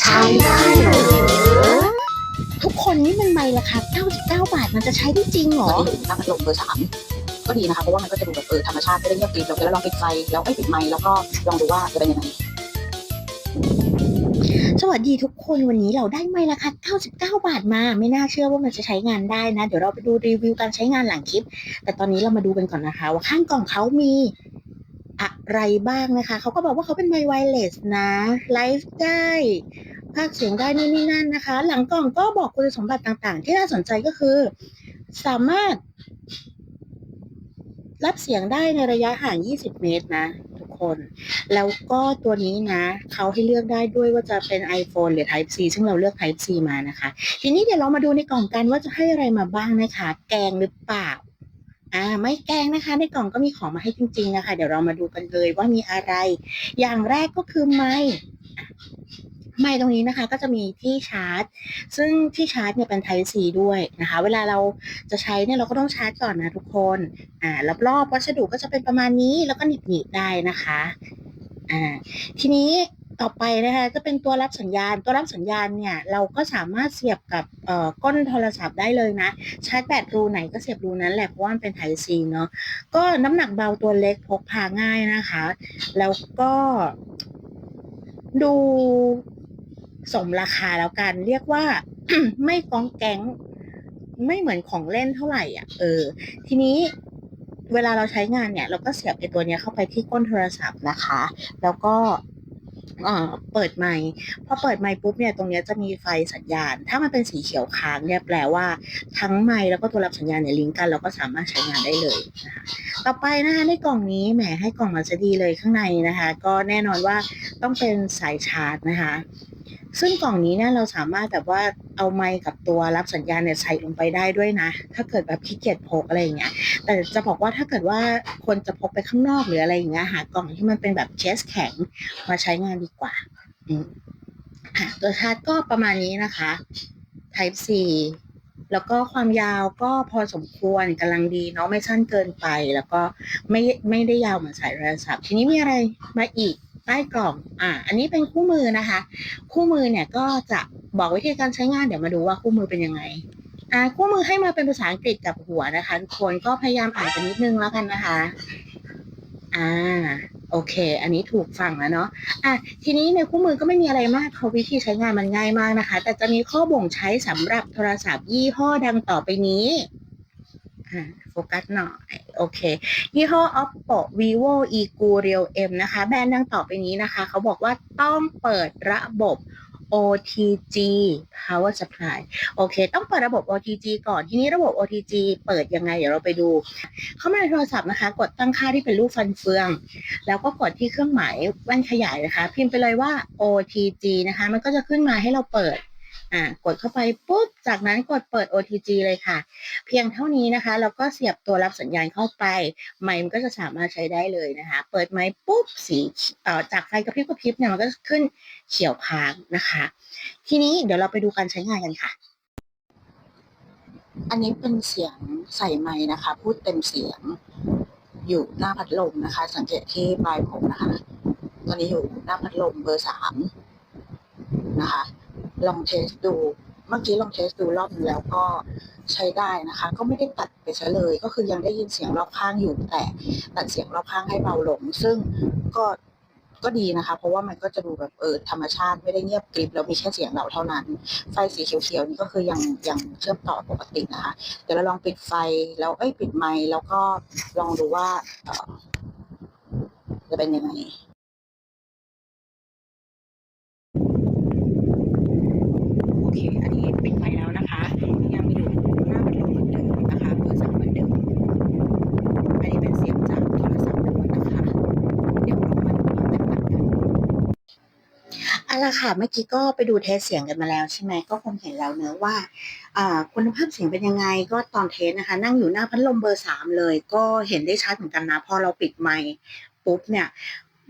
ใช้ได้หรือทุกคนนี่มันไม่ราคา99 บาทมันจะใช้ได้จริงเหรอตอนนี้อยู่หน้าพัดลมเบอร์สามก็ดีนะคะเพราะว่ามันก็จะดูแบบเออธรรมชาติไม่ได้เงียบกริบเราก็ลองปิดไฟแล้วไม่ปิดไมค์แล้วก็ลองดูว่าจะเป็นยังไงสวัสดีทุกคนวันนี้เราได้ไม่ราคา99 บาทมา ไม่น่าเชื่อว่ามันจะใช้งานได้นะ เดี๋ยวเราไปดูรีวิวการใช้งานหลังคลิป แต่ตอนนี้เรามาดูกันก่อนนะคะ ว่าข้างกล่องเขามี อะไรบ้างนะคะ เขาก็บอกว่าเขาเป็นไมค์ไวเลสนะไลฟ์ได้ภาคเสียงได้นี่นี่นั่นนะคะ หลังกล่องก็บอกคุณสมบัติต่างๆ ที่น่าสนใจก็คือ สามารถ รับเสียงได้ในระยะห่าง 20 เมตรนะ ทุกคน แล้วก็ตัวนี้นะ เขาให้เลือกได้ด้วยว่าจะเป็น iPhone หรือ Type C ซึ่งเราเลือก Type C มานะคะ ทีนี้เดี๋ยวเรามาดูในกล่องกันว่าจะให้อะไรมาบ้างนะคะ แกงหรือเปล่า อ่าไม่แกงนะคะ ในกล่องก็มีของมาให้จริงๆนะคะ เดี๋ยวเรามาดูกันเลยว่ามีอะไร อย่างแรกก็คือไม้ไม้ตรงนี้นะคะ ก็จะมีที่ชาร์จ ซึ่งที่ชาร์จเนี่ยเป็น Type C ด้วยนะคะ เวลาเราจะใช้เนี่ยเราก็ต้องชาร์จก่อนนะทุกคนอ่ารอบๆวัสดุก็จะเป็นประมาณนี้แล้วก็หนีบๆได้นะคะอ่าทีนี้ ต่อไปนะคะจะเป็นตัวรับสัญญาณ ตัวรับสัญญาณเนี่ยเราก็สามารถเสียบกับเอ่อก้นโทรศัพท์ได้เลยนะชาร์จแบตรูไหนก็เสียบรูนั้นแหละเพราะว่ามันเป็นไทซีเนาะก็น้ำหนักเบาตัวเล็กพกพาง่ายนะคะ แล้วก็ดูสมราคาแล้วกัน เรียกว่าไม่ก้องแก๊งไม่เหมือนของเล่นเท่าไหร่อะเออ ทีนี้เวลาเราใช้งานเนี่ย เราก็เสียบไอ้ตัวเนี้ยเข้าไปที่ก้นโทรศัพท์นะคะ แล้วก็ เอ่อเปิดไมค์พอเปิดไมค์ปุ๊บเนี่ยตรงนี้จะมีไฟสัญญาณ ถ้ามันเป็นสีเขียวค้างเนี่ยแปลว่าทั้งไมค์แล้วก็ตัวรับสัญญาณเนี่ยลิงก์กันเราก็สามารถใช้งานได้เลยนะคะต่อไปนะคะในกล่องนี้แหมให้กล่องมาจะดีเลยข้างในนะคะ ก็แน่นอนว่าต้องเป็นสายชาร์จนะคะ ซึ่งกล่องนี้เนี่ยเราสามารถแบบว่าเอาไมค์กับตัวรับสัญญาณเนี่ยใส่ลงไปได้ด้วยนะ ถ้าเกิดแบบขี้เกียจพกอะไรอย่างเงี้ย แต่จะบอกว่าถ้าเกิดว่าคนจะพกไปข้างนอกหรืออะไรอย่างเงี้ยหากล่องที่มันเป็นแบบเคสแข็งมาใช้งานดีกว่าอืมอะตัวชาร์จก็ประมาณนี้นะคะ Type C แล้วก็ความยาวก็พอสมควรกำลังดีเนาะไม่สั้นเกินไป แล้วก็ไม่ไม่ได้ยาวเหมือนสายโทรศัพท์ ทีนี้มีอะไรมาอีก ใต้กล่อง อ่า อันนี้เป็นคู่มือนะคะ คู่มือเนี่ยก็จะบอกวิธีการใช้งานเดี๋ยวมาดูว่าคู่มือเป็นยังไง อ่า คู่มือให้มาเป็นภาษาอังกฤษกับหัวนะคะทุกคนก็พยายามอ่านกันนิดนึงแล้วกันนะคะ อ่า โอเค อันนี้ถูกฟังแล้วเนาะ อะ ทีนี้ในคู่มือก็ไม่มีอะไรมากเขาวิธีใช้งานมันง่ายมากนะคะ แต่จะมีข้อบ่งใช้สำหรับโทรศัพท์ยี่ห้อดังต่อไปนี้ อ่าโฟกัสหน่อย โอเค ยี่ห้อ oppo vivo eco real m นะคะ แบรนด์ดังต่อไปนี้นะคะ เขาบอกว่าต้องเปิดระบบ OTG power supply โอเค ต้องเปิดระบบ OTG ก่อน ทีนี้ระบบ OTG เปิดยังไง เดี๋ยวเราไปดู เข้ามาในโทรศัพท์นะคะ กดตั้งค่าที่เป็นรูปฟันเฟือง แล้วก็กดที่เครื่องหมายแว่นขยายนะคะ พิมพ์ไปเลยว่า OTG นะคะ มันก็จะขึ้นมาให้เราเปิด อ่ากดเข้าไปปุ๊บ จากนั้นกดเปิด OTG เลยค่ะ เพียงเท่านี้นะคะเราก็เสียบตัวรับสัญญาณเข้าไป ไมค์มันก็จะสามารถใช้ได้เลยนะคะ เปิดไมค์ปุ๊บสีเอ่อจากไฟกระพริบกระพริบเนี่ยมันก็ขึ้นเขียวค้างนะคะ ทีนี้เดี๋ยวเราไปดูการใช้งานกันค่ะ อันนี้เป็นเสียงใส่ไมค์นะคะ พูดเต็มเสียงอยู่หน้าพัดลมนะคะ สังเกตที่ปลายผมนะคะ ตอนนี้อยู่หน้าพัดลมเบอร์สามนะคะ ลองเทสดู เมื่อกี้ลองเทสดูรอบนึงแล้วก็ใช้ได้นะคะ ก็ไม่ได้ตัดไปซะเลย ก็คือยังได้ยินเสียงรอบข้างอยู่แต่ตัดเสียงรอบข้างให้เบาลง ซึ่งก็ก็ดีนะคะ เพราะว่ามันก็จะดูแบบเออธรรมชาติไม่ได้เงียบกริบแล้วมีแค่เสียงเราเท่านั้น ไฟสีเขียวๆนี่ก็คือยังยังเชื่อมต่อปกตินะคะ เดี๋ยวเราลองปิดไฟแล้วเอ้ยปิดไมค์แล้วก็ลองดูว่าออจะเป็นยังไง โอเค อันนี้ปิดไฟแล้วนะคะ ยังอยู่หน้าพัดลมเหมือนเดิมนะคะเบอร์สามเหมือนเดิม อันนี้เป็นเสียงจากโทรศัพท์ล้วนนะคะ เดี๋ยวเรามาดูความแตกต่างกัน เอาละค่ะ เมื่อกี้ก็ไปดูเทสเสียงกันมาแล้วใช่ไหมก็คงเห็นแล้วเนื้อว่าคุณภาพเสียงเป็นยังไงก็ตอนเทสนะคะ นั่งอยู่หน้าพัดลมเบอร์สามเลย ก็เห็นได้ชัดเหมือนกันนะพอเราปิดไมค์ปุ๊บเนี่ย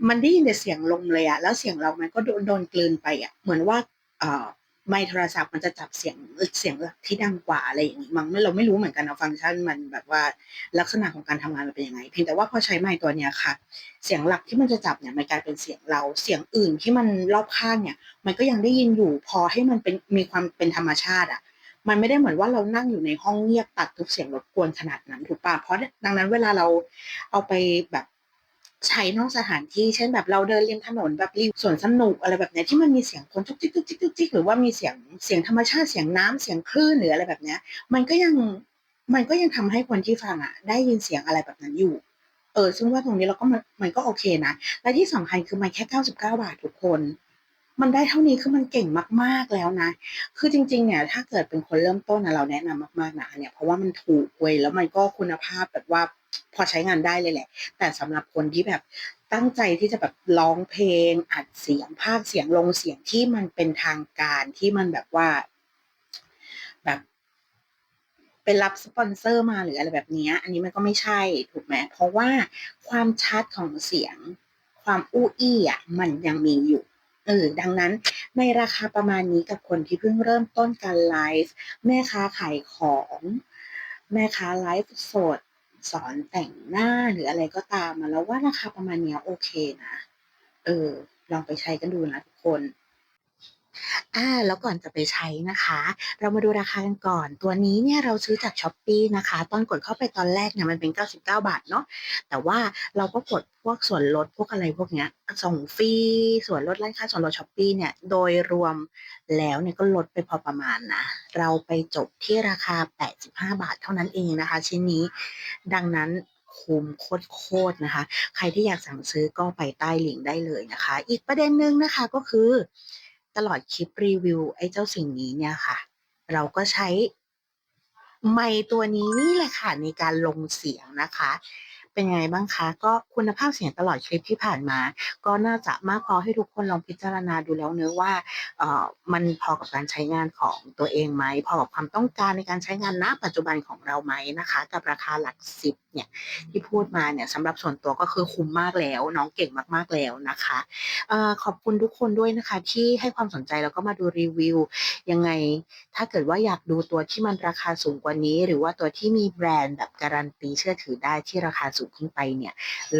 มันได้ยินแต่เสียงลมเลยอะแล้วเสียงเรามันก็โดนโดนกลืนไปอะเหมือนว่าอ่อ ไมค์โทรศัพท์มันจะจับเสียงเสียงหลักที่ดังกว่าอะไรอย่างนี้มั้งเราไม่รู้เหมือนกันนะฟังก์ชันมันแบบว่าลักษณะของการทำงานมันเป็นยังไง เพียงแต่ว่าพอใช้ไมค์ตัวเนี้ยค่ะ เสียงหลักที่มันจะจับเนี่ยมันกลายเป็นเสียงเราเสียงอื่นที่มันรอบข้างเนี่ย มันก็ยังได้ยินอยู่พอให้มันเป็นมีความเป็นธรรมชาติอะมันไม่ได้เหมือนว่าเรานั่งอยู่ในห้องเงียบตัดทุกเสียงรบกวนขนาดนั้นถูกป่ะเพราะดังนั้นเวลาเราเอาไปแบบ ใช้นอกสถานที่เช่นแบบเราเดินริมถนนแบบริมสวนสนุกอะไรแบบเนี้ยที่มันมีเสียงคนจุกจิกจุกจิกจุกจิกหรือว่ามีเสียงเสียงธรรมชาติเสียงน้ำเสียงคลื่นหรืออะไรแบบเนี้ย มันก็ยังมันก็ยังทำให้คนที่ฟังอะ ได้ยินเสียงอะไรแบบนั้นอยู่ เออ ซึ่งว่าตรงนี้เราก็มันมันก็โอเคนะ และที่สำคัญคือมันแค่99บเก้าบาททุกคน มันได้เท่านี้คือมันเก่งมากๆแล้วนะ คือจริง ๆ เนี่ย ถ้าเกิดเป็นคนเริ่มต้นนะเราแนะนำมากๆนะเนี่ยเพราะว่ามันถูกเว้ยแล้วมันก็คุณภาพแบบว่า อใช้งานได้เลยแหละ แต่สำหรับคนที่แบบตั้งใจที่จะแบบร้องเพลง อัดเสียงพากย์เสียงลงเสียงที่มันเป็นทางการที่มันแบบว่า แบบไปรับสปอนเซอร์มาหรืออะไรแบบนี้ อันนี้มันก็ไม่ใช่ถูกไหมเพราะว่าความชัดของเสียง ความอู้อี้อะมันยังมีอยู่เออดังนั้นในราคาประมาณนี้กับคนที่เพิ่งเริ่มต้นการไลฟ์แม่ค้าขายของ แม่ค้าไลฟ์สด สอนแต่งหน้าหรืออะไรก็ตามมาแล้วว่าราคาประมาณเนี้ยโอเคนะ เออ ลองไปใช้กันดูนะทุกคน อาแล้วก่อนจะไปใช้นะคะ เรามาดูราคากันก่อน ตัวนี้เนี่ยเราซื้อจาก Shopee นะคะ ตอนกดเข้าไปตอนแรกเนี่ยมันเป็น 99 บาทเนาะแต่ว่าเราก็กดพวกส่วนลดพวกอะไรพวกเนี้ยส่งฟรีส่วนลดร้านค้าส่วนลด Shopee เนี่ยโดยรวมแล้วเนี่ยก็ลดไปพอประมาณนะเราไปจบที่ราคา 85 บาทเท่านั้นเองนะคะ ชิ้นนี้ ดังนั้นคุ้มโคตรๆนะคะ ใครที่อยากสั่งซื้อก็ไปใต้ลิงก์ได้เลยนะคะ อีกประเด็นหนึ่งนะคะก็คือ ตลอดคลิปรีวิวไอ้เจ้าสิ่งนี้เนี่ยค่ะ เราก็ใช้ไมค์ตัวนี้นี่แหละค่ะในการลงเสียงนะคะ เป็นยังไงบ้างคะ ก็คุณภาพเสียงตลอดคลิปที่ผ่านมา ก็น่าจะมากพอให้ทุกคนลองพิจารณาดูแล้วเนาะว่าเอ่อมันพอกับการใช้งานของตัวเองไหม พอกับความต้องการในการใช้งานณปัจจุบันของเราไหมนะคะ กับราคาหลักสิบเนี่ยที่พูดมาเนี่ยสำหรับส่วนตัวก็คือคุ้มมากแล้ว น้องเก่งมากๆแล้วนะคะเออขอบคุณทุกคนด้วยนะคะ ที่ให้ความสนใจแล้วก็มาดูรีวิวยังไง ถ้าเกิดว่าอยากดูตัวที่มันราคาสูงกว่านี้ หรือว่าตัวที่มีแบรนด์แบบการันตีเชื่อถือได้ที่ราคาสูงขึ้นไปเนี่ย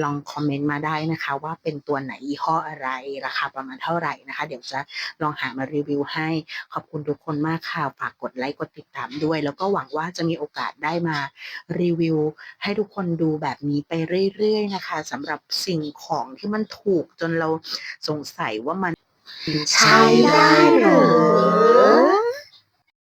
ลองคอมเมนต์มาได้นะคะว่าเป็นตัวไหนยี่ห้ออะไรราคาประมาณเท่าไหร่นะคะ เดี๋ยวจะลองหามารีวิวให้ ขอบคุณทุกคนมากค่ะฝากกดไลก์กดติดตามด้วย แล้วก็หวังว่าจะมีโอกาสได้มารีวิว ให้ทุกคนดูแบบนี้ไปเรื่อยๆนะคะสำหรับสิ่งของที่มันถูกจนเราสงสัยว่ามันใช้ได้หรือ